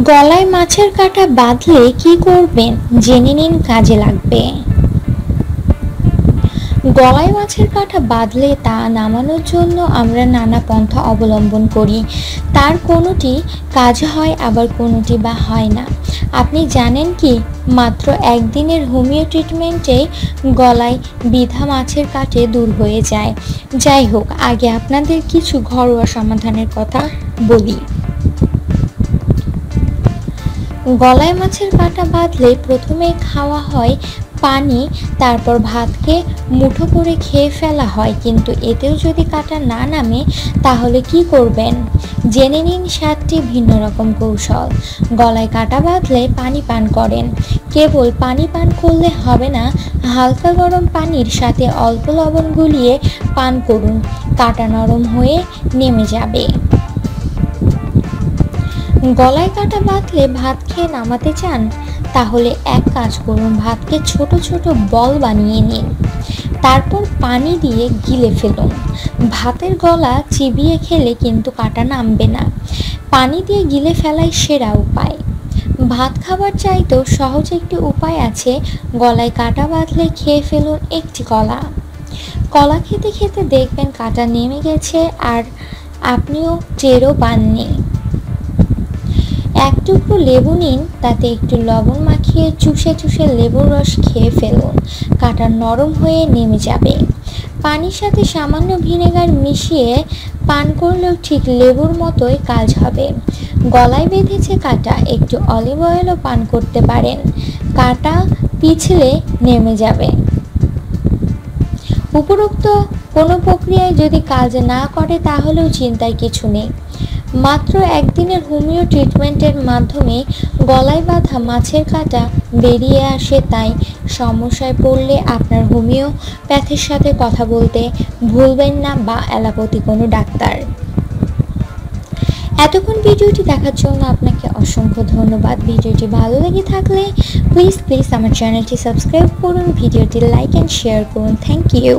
গলায় মাছের কাঁটা বাঁধলে কি করবেন? জেনে নিন, কাজে লাগবে। গলায় মাছের কাঁটা বাঁধলে তা নামানোর জন্য আমরা নানা পন্থা অবলম্বন করি। তার কোনোটি কাজ হয়, আবার কোনোটি বা হয় না। আপনি জানেন কি? মাত্র একদিনের হোমিও ট্রিটমেন্টে গলায় বিধা মাছের কাটে দূর হয়ে যায়। যাই হোক, আগে আপনাদের কিছু ঘরোয়া সমাধানের কথা বলি। গলায় মাছের কাঁটা বাঁধলে প্রথমে খাওয়া হয় পানি, তারপর ভাতকে মুঠো করে খেয়ে ফেলা হয়। কিন্তু এতেও যদি কাঁটা না নামে, তাহলে কি করবেন? জেনে নিন সাতটি ভিন্ন রকম কৌশল। গলায় কাঁটা বাঁধলে পানি পান করেন। কেবল পানি পান করলে হবে না, হালকা গরম পানির সাথে অল্প লবণ গুলিয়ে পান করুন। কাঁটা নরম হয়ে নেমে যাবে। গলায় কাটা বাঁধলে ভাত খেয়ে নামাতে চান, তাহলে এক কাজ করুন, ভাতকে ছোট ছোট বল বানিয়ে নিন। তারপর পানি দিয়ে গিলে ফেলুন। ভাতের গলা চিবিয়ে খেলে কিন্তু কাটা নামবে না। পানি দিয়ে গিলে ফেলাই সেরা উপায়। ভাত খাবার চাইতেও সহজ একটি উপায় আছে, গলায় কাটা বাঁধলে খেয়ে ফেলুন একটি কলা। কলা খেতে খেতে দেখবেন কাটা নেমে গেছে আর আপনিও টেরও পাননি। এক টুকরো লেবু নিন, তাতে একটু লবণ মাখিয়ে চুষে চুষে লেবুর রস খেয়ে ফেলুন। কাটা নরম হয়ে নেমে যাবে। পানির সাথে সামান্য ভিনেগার মিশিয়ে পান করলেও ঠিক লেবুর মতোই কাজ হবে। গলায় বেঁধেছে কাটা, একটু অলিভ অয়েলও পান করতে পারেন। কাটা পিছলে নেমে যাবে। উপরোক্ত কোনো প্রক্রিয়ায় যদি কাজ না করে, তাহলেও চিন্তায় কিছু নেই। মাত্র একদিনের হোমিও ট্রিটমেন্টের মাধ্যমে গলায় বাঁধা মাছের কাঁটা বেরিয়ে আসে তাই সমস্যায় পড়লে আপনার হোমিওপ্যাথের সাথে কথা বলতে ভুলবেন না বা অ্যালাপতি কোনো ডাক্তার। এতক্ষণ ভিডিওটি দেখার জন্য আপনাকে অসংখ্য ধন্যবাদ। ভিডিওটি ভালো লেগে থাকলে প্লিজ প্লিজ আমার চ্যানেলটি সাবস্ক্রাইব করুন, ভিডিওটি লাইক অ্যান্ড শেয়ার করুন। Thank you